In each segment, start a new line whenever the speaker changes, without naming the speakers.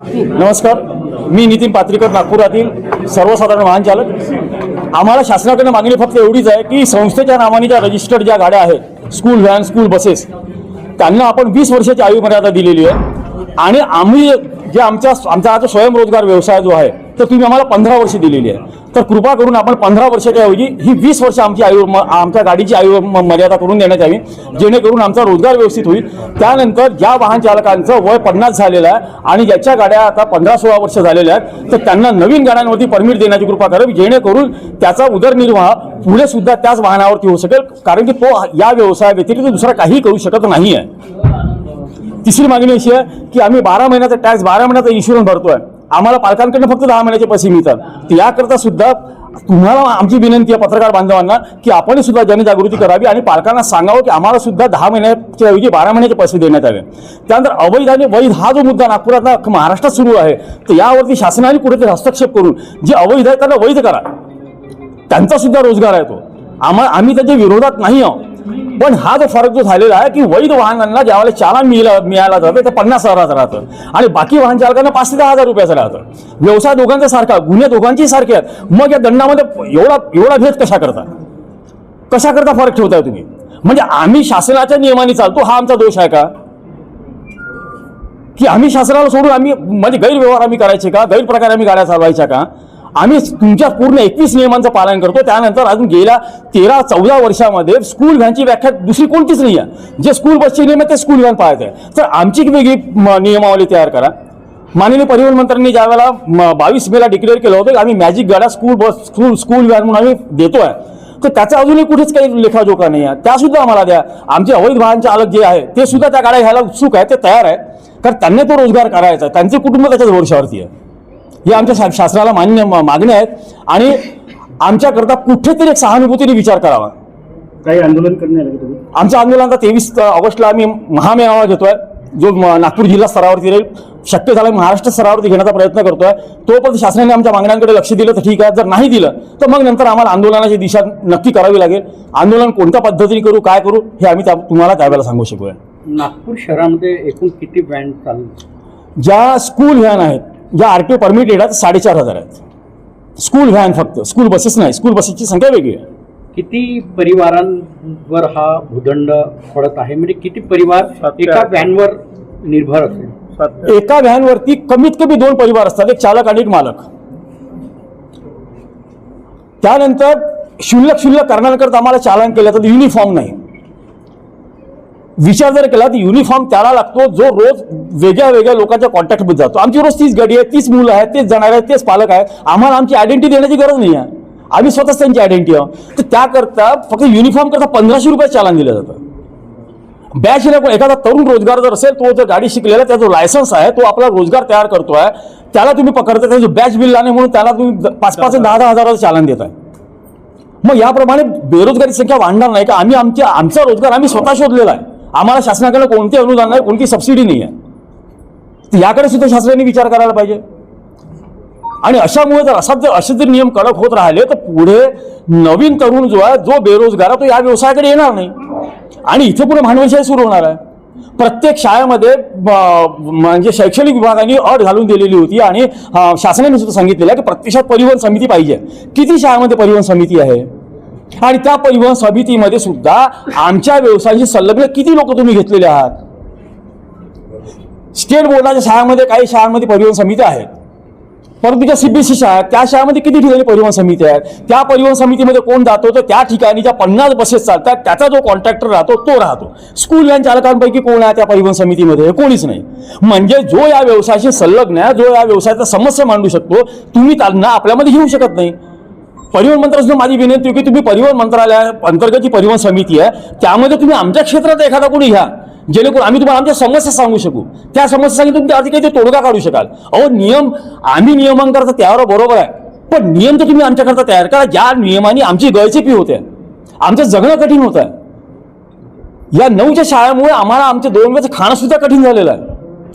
नमस्कार मी नितीन पात्रीकर नागपुरातील सर्वसाधारण वाहन चालक. आम्हाला शासनाकडे मागणी फक्त एवढीच आहे की संस्थेच्या नावाने ज्या रजिस्टर्ड ज्या गाड्या आहेत स्कूल व्हॅन स्कूल बसेस त्यांना आपण वीस वर्षाची आयु मर्यादा दिलेली आहे. आणि आम्ही जे आमच्या आमचा आता स्वयंरोजगार व्यवसाय जो आहे तर तुम्ही आम्हाला पंधरा वर्ष दिलेली आहे. तर कृपा करून आपण पंधरा वर्षाच्या ऐवजी ही वीस वर्ष आमची आयु म- आमच्या गाडीची आयु मर्यादा करून देण्यात यावी. जेणेकरून आमचा रोजगार व्यवस्थित होईल. त्यानंतर ज्या वाहन चालकांचं वय पन्नास झालेलं आहे आणि ज्याच्या गाड्या आता पंधरा सोळा वर्ष झालेल्या आहेत तर त्यांना नवीन गाड्यांवरती परमिट देण्याची कृपा करावी. जेणेकरून त्याचा उदरनिर्वाह पुढे सुद्धा त्याच वाहनावरती होऊ शकेल. कारण की तो या व्यवसायाव्यतिरिक्त दुसरा काही करू शकत नाही आहे तिसरी मागणी अशी आहे की आम्ही बारा महिन्याचा टॅक्स बारा महिन्याचा इन्शुरन्स भरतोय. आम्हाला पालकांकडनं फक्त दहा महिन्याचे पैसे मिळतात. तर याकरता सुद्धा तुम्हाला आमची विनंती आहे पत्रकार बांधवांना की आपण सुद्धा जनजागृती करावी आणि पालकांना सांगावं की आम्हाला सुद्धा दहा महिन्याच्या ऐवजी बारा महिन्याचे पैसे देण्यात यावे त्यानंतर अवैध आणि वैध हा जो मुद्दा नागपुरात महाराष्ट्रात सुरू आहे तर यावरती शासनाने कुठेतरी हस्तक्षेप करून जे अवैध आहे त्यांना वैध करा. त्यांचा सुद्धा रोजगार आहे तो. आम्हा आम्ही त्याच्या विरोधात नाही आहोत. पण हा जो फरक जो झालेला आहे की वैध वाहनांना ज्यावेळेला चालन मिळालं मिळायला जातं ते पन्नास हजाराचं राहतं. आणि बाकी वाहन चालकांना पाच ते दहा हजार रुपयाचं राहतं. व्यवसाय दोघांचा सारखा गुन्हे दोघांची सारखे आहेत. मग या दंडामध्ये एवढा एवढा भेद कशा करता? कशा करता फरक ठेवताय तुम्ही? म्हणजे आम्ही शासनाच्या नियमाने चालतो हा आमचा दोष आहे का? की आम्ही शासनाला सोडून आम्ही म्हणजे गैरव्यवहार आम्ही करायचे का? गैरप्रकारे आम्ही गाड्या चालवायच्या का? आम्ही तुमच्या पूर्ण एकवीस नियमांचं पालन करतो. त्यानंतर अजून गेल्या तेरा चौदा वर्षामध्ये स्कूल व्हॅनची व्याख्या दुसरी कोणतीच नाही आहे जे स्कूल बसचे नियम आहे ते स्कूल व्हॅन पाळत आहे. तर आमची एक वेगळी म- नियमावली तयार करा. माननीय परिवहन मंत्र्यांनी ज्या वेळेला बावीस मेला डिक्लेअर केलं होतं की आम्ही मॅजिक गाड्या school bus school school van म्हणून आम्ही देतो आहे तर त्याचा अजूनही कुठेच काही लेखाजोखा नाही आहे त्यासुद्धा आम्हाला द्या. आमचे अवैध वाहन चालक जे आहे ते सुद्धा त्या गाड्या घ्यायला उत्सुक आहे ते तयार आहे कारण त्यांनी तो रोजगार करायचा आहे. त्यांचे कुटुंब त्याच्याच वर्षावरती आहे. हे आमच्या शा- शासनाला मान्य मागण्या आहेत. आणि आमच्याकरता कुठेतरी एक सहानुभूतीने विचार करावा.
काही आंदोलन करण्यात आलं का तुम्ही?
आमच्या आंदोलनाचा तेवीस ऑगस्टला आम्ही महामेळावा घेतोय. जो नागपूर जिल्हा स्तरावरती राहील. शक्य झाला महाराष्ट्र स्तरावरती घेण्याचा प्रयत्न करतोय. तोपर्यंत शासनाने आमच्या मागण्यांकडे लक्ष दिलं तर ठीक आहे. जर नाही दिलं तर मग नंतर आम्हाला आंदोलनाची दिशा नक्की करावी लागेल. आंदोलन कोणत्या पद्धतीने करू काय करू हे आम्ही त्या- तुम्हाला त्यावेळेला सांगू शकूया.
नागपूर शहरामध्ये एकूण किती व्हॅन चालू
ज्या स्कूल व्हॅन आहेत ज्या आर टी ओ परमिटेड आहेत साडेचार हजार आहेत. स्कूल व्हॅन फक्त स्कूल बसेस नाही स्कूल बसेसची संख्या वेगळी आहे.
किती परिवारांवर हा भूदंड पडत आहे? म्हणजे किती परिवार एका व्हॅनवर निर्भर असेल?
एका व्हॅनवरती कमीत कमी दोन परिवार असतात एक चालक आणि एक मालक. त्यानंतर क्षुल्लक क्षुल्लक कारणांकरता आम्हाला चालन केलं तर युनिफॉर्म नाही. विचार जर केला तर युनिफॉर्म त्याला लागतो जो रोज वेगळ्या वेगळ्या लोकांच्या कॉन्टॅक्टमध्ये जातो. आमची रोज तीच गाडी आहे तीच मुलं आहेत तेच जाणार आहेत तेच पालक आहेत. आम्हाला आमची आयडेंटिटी देण्याची गरज नाही आहे. आम्ही स्वतःच त्यांची आयडेंटिटी आहोत तर त्याकरता फक्त युनिफॉर्म करता पंधराशे रुपये चालन दिलं जातं. बॅच पण एखादा तरुण रोजगार जर असेल तो जर गाडी शिकलेला त्याचा जो लायसन्स आहे तो आपला रोजगार तयार करतो आहे त्याला तुम्ही पकडता त्याचं बॅच बिल नाही म्हणून त्याला तुम्ही पाच पाच दहा दहा हजाराचं चालन देत आहे मग याप्रमाणे बेरोजगारी संख्या वाढणार नाही का? आम्ही आमच्या आमचा रोजगार आम्ही स्वतः शोधलेला आहे. आम्हाला शासनाकडे कोणते अनुदान नाही कोणती सबसिडी नाही आहे तर याकडे सुद्धा शासनाने विचार करायला पाहिजे. आणि अशामुळे जर असा जर असे जर नियम कडक होत राहिले तर पुढे नवीन तरुण जो आहे जो बेरोजगार आहे तो या व्यवसायाकडे येणार नाही. आणि इथे पुढे भांडवलशाही सुरू होणार आहे. प्रत्येक शाळेमध्ये ब- म्हणजे शैक्षणिक विभागाने अट घालून दिलेली होती आणि शासनाने सुद्धा सांगितलेलं आहे की प्रत्यक्षात परिवहन समिती पाहिजे. किती शाळेमध्ये परिवहन समिती आहे? आणि त्या परिवहन समितीमध्ये सुद्धा आमच्या व्यवसायाशी संलग्न किती लोक तुम्ही घेतलेले आहात? स्टेट बोर्डाच्या शाळांमध्ये काही शाळांमध्ये परिवहन समिती आहेत. परंतु ज्या सीबीएसई शाळा आहेत त्या शाळेमध्ये किती ठिकाणी परिवहन समिती आहेत? त्या परिवहन समितीमध्ये कोण जातो? तर त्या ठिकाणी ज्या पन्नास बसेस चालतात त्याचा जो कॉन्ट्रॅक्टर राहतो तो राहतो. स्कूल व्हॅन चालकांपैकी कोण आहे त्या परिवहन समितीमध्ये? कोणीच नाही. म्हणजे जो या व्यवसायाशी संलग्न आहे जो या व्यवसायाचा समस्या मांडू शकतो तुम्ही त्यांना आपल्यामध्ये घेऊ शकत नाही. परिवहन मंत्र्यांना माझी विनंती आहे की तुम्ही परिवहन मंत्रालय अंतर्गत जी परिवहन समिती आहे त्यामध्ये तुम्ही आमच्या क्षेत्रात एखादा कोणी घ्या जेणेकरून आम्ही तुम्हाला आमच्या समस्या सांगू शकू. त्या समस्या सांगितलं तुम्ही आधी काही ते तोडगा काढू शकाल. अहो नियम आम्ही नियमांकरता त्यावर बरोबर आहे पण नियम तर तुम्ही आमच्याकरता तयार करा. ज्या नियमाने आमची गळचेपी होते आमचं जगणं कठीण होत. आहे या नऊच्या शाळेमुळे आम्हाला आमच्या दोन वेळचं खाणं सुद्धा कठीण झालेलं आहे.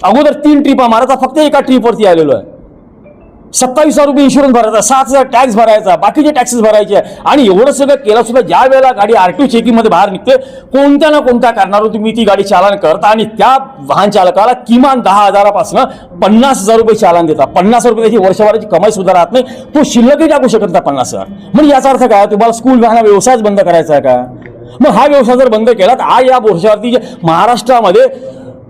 अगोदर तीन ट्रिपा मारायचा फक्त एका ट्रीपवरती आलेलो आहे. सत्तावीस हजार रुपये इन्शुरन्स भरायचा सात हजार टॅक्स भरायचा बाकीचे टॅक्सेस भरायचे. आणि एवढं सगळं केलं सुद्धा ज्या वेळेला गाडी आरटीओ चेकिंगमध्ये बाहेर निघते कोणत्या ना कोणत्या कारणावर तुम्ही ती गाडी चालन करता आणि त्या वाहन चालकाला किमान दहा हजारापासून पन्नास हजार रुपये चालन देता. पन्नास रुपये त्याची वर्षभराची कमाई सुद्धा राहत नाही. तो शिल्लकही टाकू शकत नाही पन्नास हजार. म्हणजे याचा अर्थ काय? तुम्हाला स्कूल व्हॅन व्यवसायच बंद करायचा आहे का? मग हा व्यवसाय जर बंद केला तर आज या वर्षावरती महाराष्ट्रामध्ये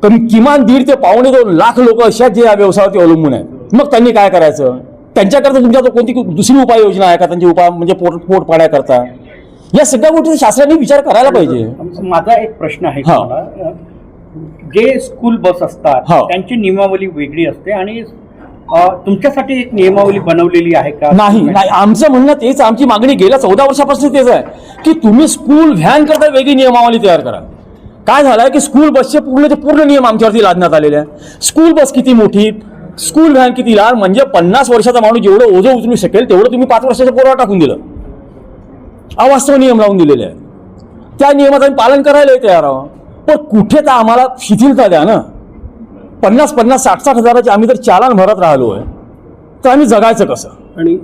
कमी किमान दीड ते पावणे दोन लाख लोक अशा जे या व्यवसायावरती अवलंबून आहेत. मग त्यांनी काय करायचं? त्यांच्याकरता तुमच्याकडे कोणती दुसरी उपाययोजना आहे का? त्यांची उपाय म्हणजे पोट पोट पाण्याकरता या सगळ्या गोष्टी शासनाने विचार करायला पाहिजे.
माझा एक प्रश्न आहे
हा.
जे स्कूल बस असतात. त्यांची नियमावली वेगळी असते आणि तुमच्यासाठी एक नियमावली बनवलेली आहे का?
नाही नाही. आमचं म्हणणं तेच आमची मागणी गेल्या चौदा वर्षापासून तेच आहे की तुम्ही स्कूल व्हॅन करता वेगळी नियमावली तयार करा. काय झालंय की स्कूल बसचे पूर्ण ते पूर्ण नियम आमच्यावरती लादण्यात आलेले आहे स्कूल बस किती मोठी? स्कूल व्हॅन किती लहान म्हणजे पन्नास वर्षाचा माणूस जेवढं ओझं उचलू शकेल तेवढं तुम्ही पाच वर्षाच्या पोरावर टाकून दिलं. अवास्तव नियम लावून दिलेले आहेत. त्या नियमाचं आम्ही पालन करायला तयार आहोत पण कुठे तर आम्हाला शिथिलता द्या ना. पन्नास पन्नास साठ साठ हजाराचे आम्ही जर चालान भरत राहिलो आहे तर आम्ही जगायचं कसं?
आणि